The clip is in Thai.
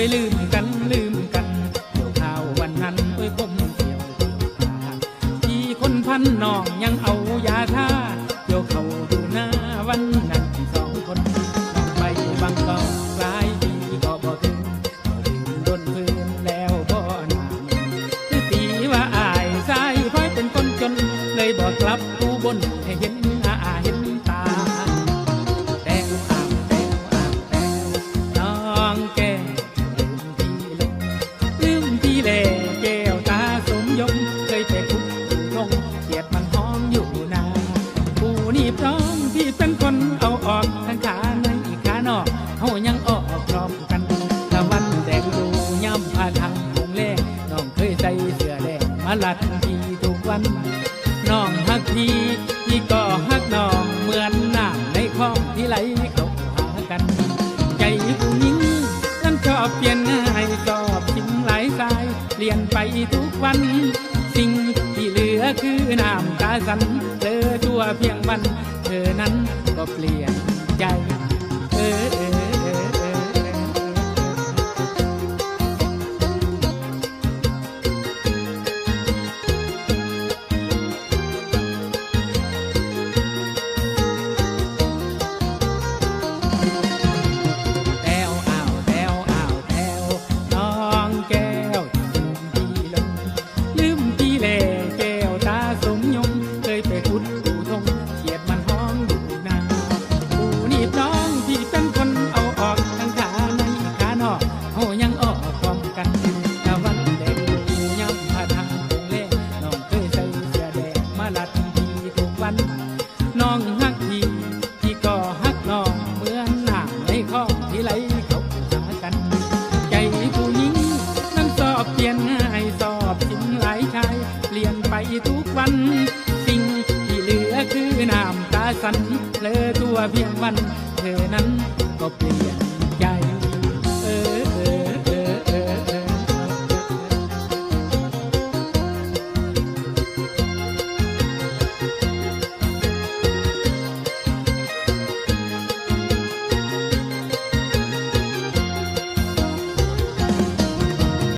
อ้ยลืมกันลืมกันเกี่ยวข้าววันนั้นโอ้ยผมเกี่ยวเกี่ยวข้าที่คนพันน้องยังเอายาท่าเกี่ยวเขาดูหน้าวันนั้นสองคนน้องไปบางกอกหลายปีก็บ่ถึงก็ลืมโดนพื้นแล้วบ่นานคือตีว่าอายสายพอยเป็นคนจน เลยบอกกลับกูบนให้เห็น ผู้นี่พร้อมที่เป็นคนเอาออกทั้งขาในขานอกเฮายังออกพร้อมกันตะวันแดงดูย่ำผ่าทางคงแลงน้องเคยใส่เสื้อแดงมาลัดพี่ทุกวันน้องฮักพี่พี่ก็ฮักน้องเหมือนน้ำในคลองที่ไหลเข้าหากัน ใจผู้หญิงนั้นชอบเปลี่ยนง่ายชอบสิ่งหลายสายเปลี่ยนไปทุกวัน สิ่งที่เหลือคือน้ำตาสันเธอชั่วเพียงวัน เธอนั้นก็เปลี่ยน สันเลอตัวเพียงวัน เธอนั้นก็เปลี่ยนใจ